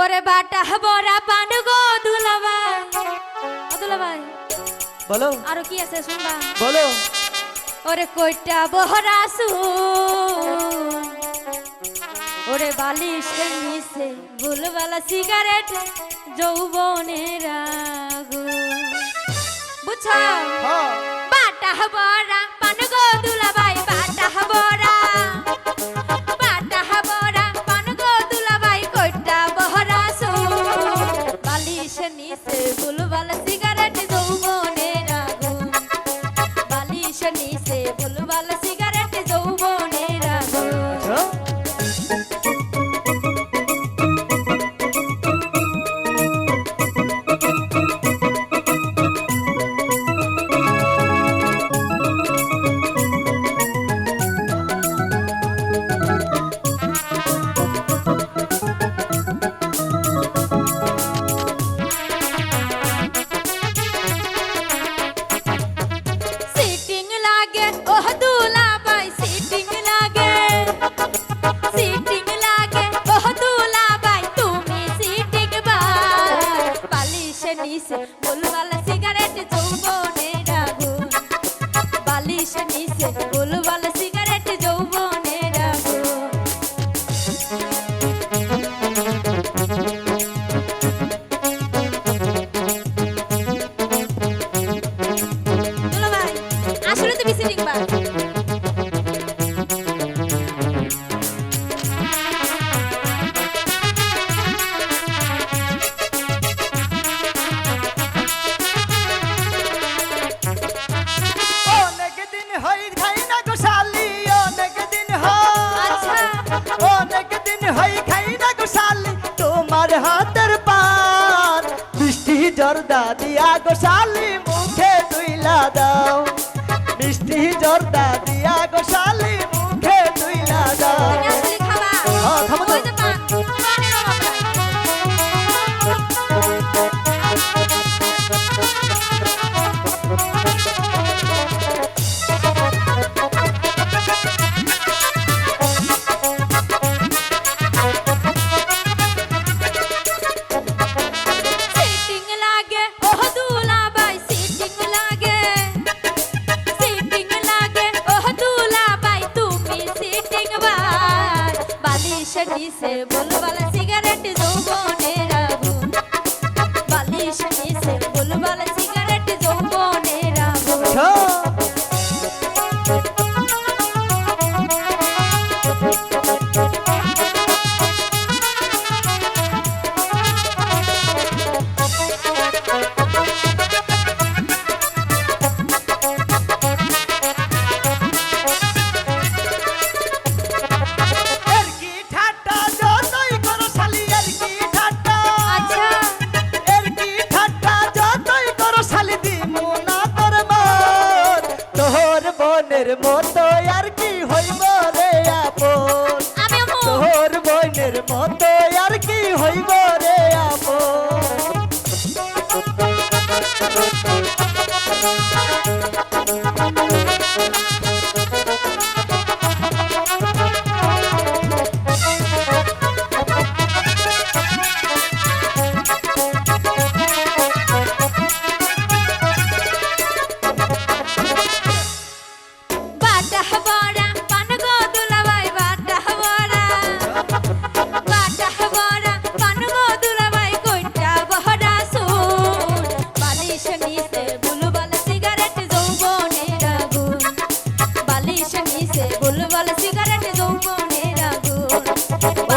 ওরে বাটা বড়া পান গো দুলাভাই। ও দুলাভাই বলো। আরও কি আছে শুনবা? বলো। ওরে কইটা বহরা শুন ওরে বালিশের নিচে ভুলবালা সিগারেট যৌবনের আগুন। বুঝছ? হ্যাঁ। বাটা বড়া নিচে লাগে, ওহ দুলাভাই সিটিং লাগে। সিটিং লাগে, ওহ দুলাভাই তুমি সিটিং বাই বালিশের নিচে বুলবালা সিগারেট যৌবনের আগুন বালিশের নিচে বুলবালা সিগারেট অনেক দিন হই খাই না গোশালি তোমার হাতের পান মিষ্টি জর্দা দিয়া গোশালি মুখে তুইলা দাও। মিষ্টি জর্দা দিয়া গো বালিশের নিছে বলবালা সিগারেট যৌবনের আগুন বালিশের নিছে বুলবালা তোর বনের মতো আর কি হইব রে আপন? তোর বনের মতো আর কি হইব রে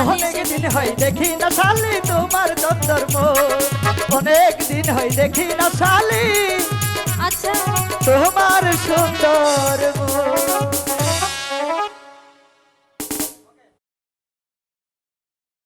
অনেক দিন হয় দেখি না শালি তোমার চন্দর অনেক দিন হয় দেখি না শালি। আচ্ছা। তোমার সুন্দর